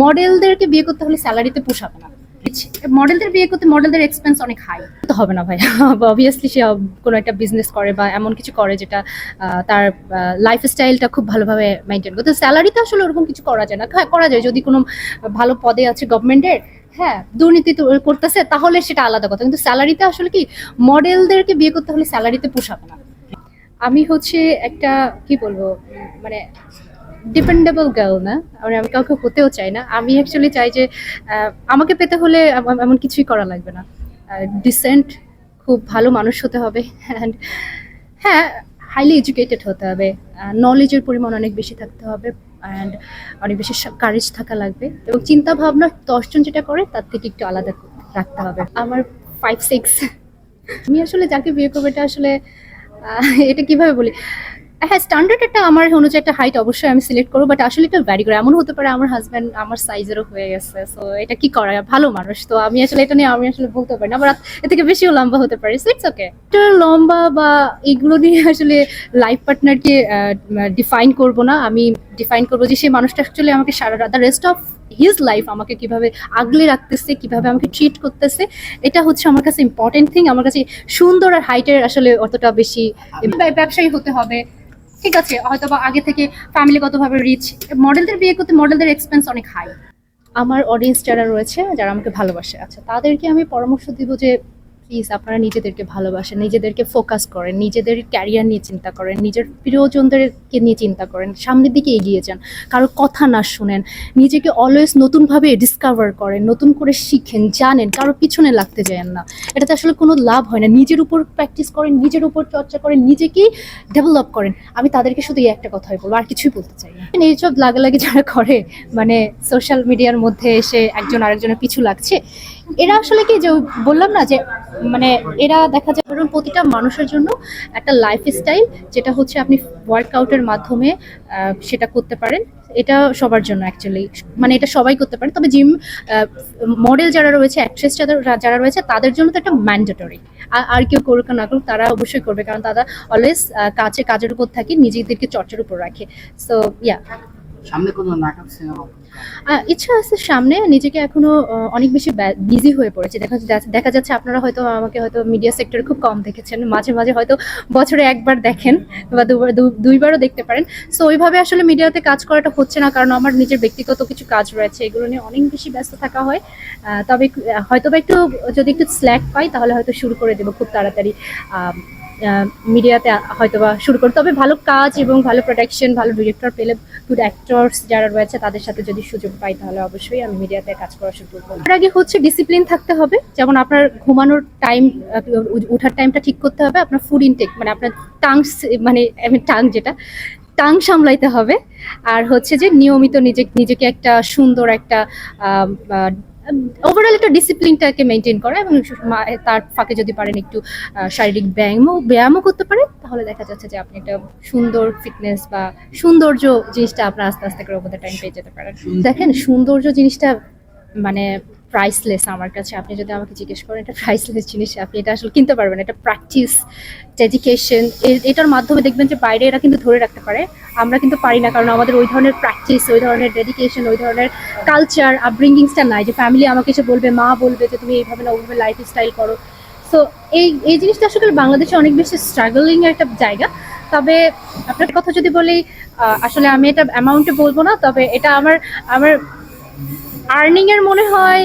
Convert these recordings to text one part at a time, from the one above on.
মডেলদেরকে বিয়ে করতে হলে স্যালারিতে পোষাবে না। মডেলদের বিয়ে করতে মডেলদের এক্সপেন্স অনেক হাই তো হবে না ভাই। অবভিয়াসলি সে কোনো একটা বিজনেস করে বা এমন কিছু করে যেটা তার লাইফ স্টাইলটা খুব ভালোভাবে মেনটেন করতে। স্যালারিতে আসলে ওরকম কিছু করা যায় না। হ্যাঁ করা যায়। যদি কোনো ভালো পদে আছে গভর্নমেন্টের হ্যাঁ দুর্নীতি তো করতেছে, তাহলে সেটা আলাদা কথা। কিন্তু স্যালারিতে আসলে কি, মডেলদেরকে বিয়ে করতে হলে স্যালারিতে পোষাবে না। আমি হচ্ছে একটা, কি বলব মানে ডিপেন্ডেবল গার্ল না। মানে আমি কাউকে হতেও চাই না। আমি অ্যাকচুয়ালি চাই যে আমাকে পেতে হলে এমন কিছুই করা লাগবে না। ডিসেন্ট খুব ভালো মানুষ হতে হবে। অ্যান্ড হ্যাঁ হাইলি এডুকেটেড হতে হবে। নলেজের পরিমাণ অনেক বেশি থাকতে হবে। অ্যান্ড অনেক বেশি কারেজ থাকা লাগবে। এবং চিন্তা ভাবনা দশজন যেটা করে, তার থেকে একটু আলাদা রাখতে হবে। আমার ফাইভ সিক্স আমি আসলে যাকে বিয়ে করব, এটা আসলে এটা কীভাবে বলি? হ্যাঁ স্ট্যান্ডার্ড একটা আমার অনুযায়ী একটা হাইট অবশ্যই আমি সিলেক্ট করব বাট আসলে এটা ভ্যারি করে এমন হতে পারে আমার হাজব্যান্ড আমার সাইজেরও হয়ে গেছে সো এটা কি করা ভালো মানুষ তো আমি আসলে এটা নিয়ে আমি আসলে বলতে পারি না আবার এর থেকে বেশিও লম্বা হতে পারে সো ইটস ওকে লম্বা বা এগুলো নিয়ে আসলে লাইফ পার্টনারকে ডিফাইন করব না আমি ডিফাইন করব যে সেই মানুষটা অ্যাকচুয়ালি আমাকে সারা the rest of his life আমাকে কীভাবে আগলে রাখতেছে কীভাবে আমাকে ট্রিট করতেছে এটা হচ্ছে আমার কাছে ইম্পর্টেন্ট থিং আমার কাছে সুন্দর আর হাইটের আসলে অতটা বেশি ব্য- ব্যবসায়ী হতে হবে। ঠিক আছে হয়তো বা আগে থেকে ফ্যামিলিগতভাবে রিচ মডেলদের বিয়ে করতে মডেলদের এক্সপেন্স অনেক হাই আমার অডিয়েন্স যারা রয়েছে, যারা আমাকে ভালোবাসে আচ্ছা তাদেরকে আমি পরামর্শ দিব যে প্লিজ আপনারা নিজেদেরকে ভালোবাসেন, নিজেদেরকে ফোকাস করেন, নিজেদের ক্যারিয়ার নিয়ে চিন্তা করেন, নিজের প্রিয়জনদেরকে নিয়ে চিন্তা করেন, সামনের দিকে এগিয়ে যান কারও কথা না শুনেন, নিজেকে অলওয়েজ নতুনভাবে ডিসকভার করেন, নতুন করে শিখেন, জানেন কারও পিছনে লাগতে যান না। এটাতে আসলে কোনো লাভ হয় না। নিজের উপর প্র্যাকটিস করেন, নিজের উপর চর্চা করেন, নিজেকেই ডেভেলপ করেন। আমি তাদেরকে শুধু এই একটা কথাই বলব, আর কিছুই বলতে চাই না। এইসব লাগালাগি যারা করে মানে সোশ্যাল মিডিয়ার মধ্যে এসে একজন আরেকজনের পিছু লাগছে এরা আসলে কি যে বললাম না যে মানে এরা দেখা যায় ধরুন প্রতিটা মানুষের জন্য একটা লাইফ স্টাইল যেটা হচ্ছে আপনি ওয়ার্কআউটের মাধ্যমে সেটা করতে পারেন। এটা সবার জন্য অ্যাকচুয়ালি মানে এটা সবাই করতে পারে। তবে জিম মডেল যারা রয়েছে অ্যাক্ট্রেস যারা যারা রয়েছে, তাদের জন্য তো একটা ম্যান্ডেটরি আর কেউ করুক না করুক, তারা অবশ্যই করবে। কারণ তারা অলওয়েজ কাছে কাজের উপর থাকে, নিজেদেরকে চর্চার উপর রাখে। সো ইয়া সামনে কোনো নাটক, সিনেমা? ইচ্ছা আছে সামনে, নিজেকে এখনও অনেক বেশি বিজি হয়ে পড়েছে। দেখা যাচ্ছে দেখা যাচ্ছে আপনারা হয়তো আমাকে হয়তো মিডিয়া সেক্টরে খুব কম দেখেছেন। মাঝে মাঝে হয়তো বছরে একবার দেখেন বা দুবার দুইবারও দেখতে পারেন। সো ওইভাবে আসলে মিডিয়াতে কাজ করাটা হচ্ছে না, কারণ আমার নিজের ব্যক্তিগত কিছু কাজ রয়েছে। এগুলো নিয়ে অনেক বেশি ব্যস্ত থাকা হয়। তবে হয়তো বা একটু, যদি একটু স্ল্যাক পাই, তাহলে হয়তো শুরু করে দেবো খুব তাড়াতাড়ি। মিডিয়াতে হয়তো বা শুরু করি। তবে ভালো কাজ এবং ভালো প্রোডাকশন ভালো ডিরেক্টর পেলে গুড অ্যাক্টরস যারা রয়েছে তাদের সাথে যদি সুযোগ পাই তাহলে অবশ্যই আমি মিডিয়াতে কাজ করা শুরু করব। তার আগে হচ্ছে ডিসিপ্লিন থাকতে হবে। যেমন আপনার ঘুমানোর টাইম ওঠার টাইমটা ঠিক করতে হবে। আপনার ফুড ইনটেক মানে আপনার টাং মানে টাং যেটা টাং সামলাইতে হবে। আর হচ্ছে যে নিয়মিত নিজে নিজেকে একটা সুন্দর একটা ওভারঅল একটা ডিসিপ্লিনটাকে মেনটেন করা এবং তার ফাঁকে যদি পারেন একটু শারীরিক ব্যায়ামও ব্যায়ামও করতে পারেন, তাহলে দেখা যাচ্ছে যে আপনি একটা সুন্দর ফিটনেস বা সৌন্দর্য জিনিসটা আপনার আস্তে আস্তে করে ওপরে টাইম পেয়ে যেতে পারেন। দেখেন, সৌন্দর্য জিনিসটা মানে প্রাইসলেস আমার কাছে। আপনি যদি আমাকে জিজ্ঞেস করেন, এটা প্রাইসলেস জিনিস, আপনি এটা আসলে কিনতে পারবেন এটা প্র্যাকটিস ডেডিকেশন এটার মাধ্যমে দেখবেন যে বাইরে এরা কিন্তু ধরে রাখতে পারে। আমরা কিন্তু পারি না, কারণ আমাদের ওই ধরনের প্র্যাকটিস ওই ধরনের ডেডিকেশন ওই ধরনের কালচার আপব্রিঙ্গিংসটা নাই যে ফ্যামিলি আমাকে এসে বলবে, মা বলবে যে তুমি এইভাবে না, ওইভাবে লাইফ স্টাইল করো। সো এই এই জিনিসটা আসলে বাংলাদেশে অনেক বেশি স্ট্রাগলিং একটা জায়গা। তবে আপনার কথা যদি বলি আসলে আমি এটা অ্যামাউন্টে বলব না, তবে এটা আমার আমার আর্নিং এর মনে হয়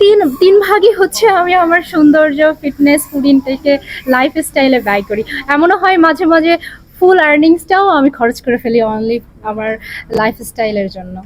তিন তিন ভাগই হচ্ছে আমি আমার সৌন্দর্য ফিটনেস ফুড ইনটেকে লাইফ স্টাইলে ব্যয় করি। এমনও হয় মাঝে মাঝে ফুল আর্নিংসটাও আমি খরচ করে ফেলি অনলি আমার লাইফস্টাইলের জন্য।